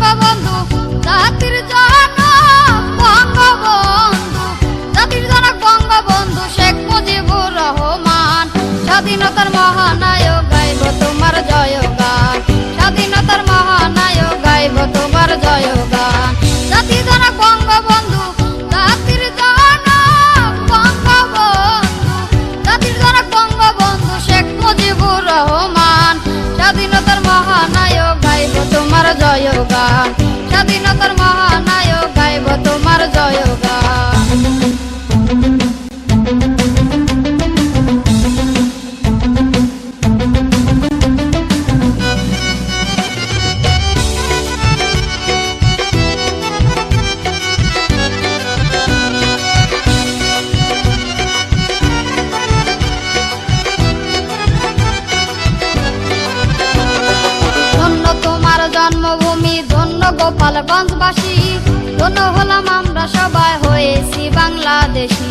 বঙ্গবন্ধু জাতির জনক বঙ্গবন্ধু জাতির জনক বঙ্গবন্ধু শেখ মুজিবুর রহমান। স্বাধীনতার মহানায়ক গাইব তোমার জয়গান। স্বাধীনতার মহানায়ক গাইব তোমার জয়গান। জাতির জনক বঙ্গবন্ধু তোমার জয়গান স্বাধীনতার মহানায়ক গোপালগঞ্জবাসী ধন্য হলাম আমরা সবাই হয়েছি বাংলাদেশি।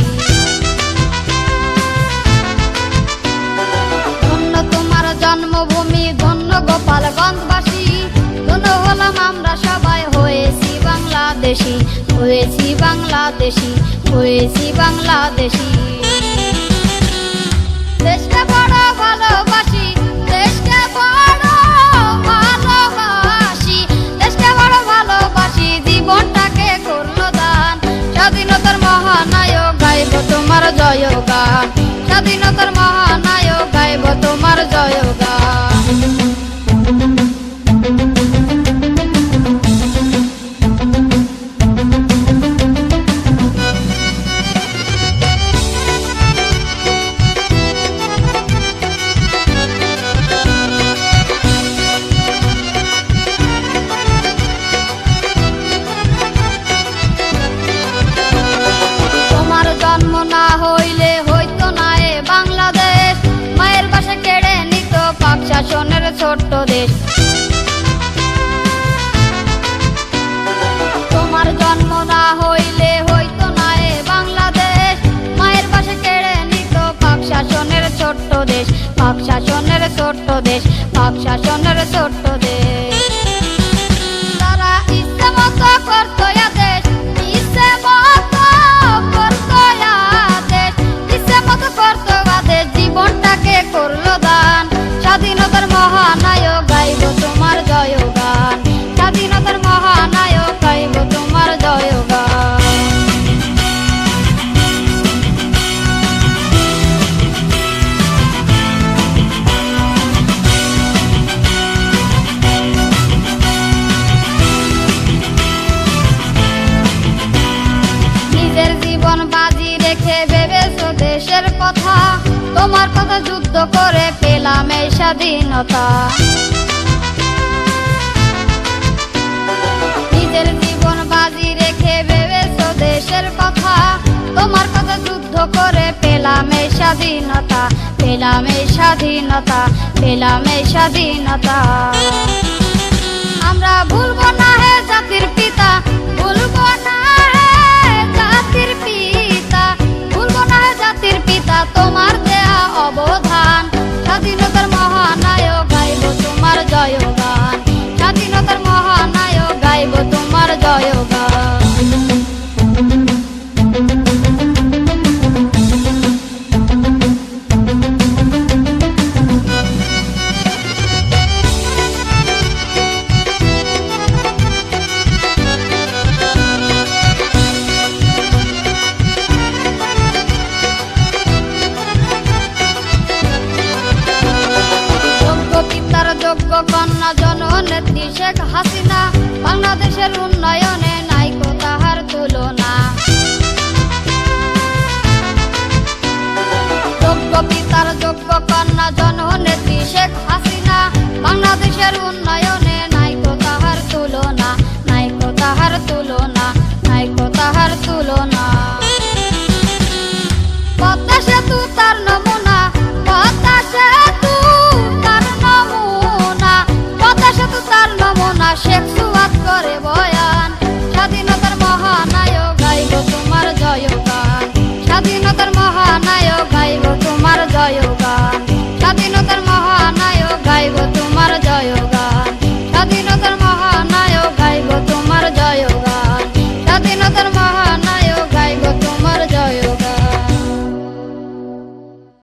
ধন্য তোমার জন্মভূমি, ধন্য গোপালগঞ্জবাসী ধন্য হলাম আমরা সবাই হয়েছি বাংলাদেশি হয়েছি বাংলাদেশি হয়েছি বাংলাদেশি। দেশকে বড় ভালোবাসি ছোট্ট দেশ। পাক শাসনের ছোট্ট দেশ। কথা, তোমার কথা যুদ্ধ করে পেলাম এই স্বাধীনতা। নিজের জীবন বাজি রেখে দেশের কথা, তোমার কথা যুদ্ধ করে পেলাম এই স্বাধীনতা, পেলাম এই স্বাধীনতা, পেলাম এই স্বাধীনতা। আমরা ভুলবো না হে জাতির জননেত্রী শেখ হাসিনা, বাংলাদেশের উন্নয়নে নাইকো তাহার তুলনা। যোগ্য পিতার যোগ্য কন্যা জননেত্রী শেখ হাসিনা, বাংলাদেশের উন্নয়নে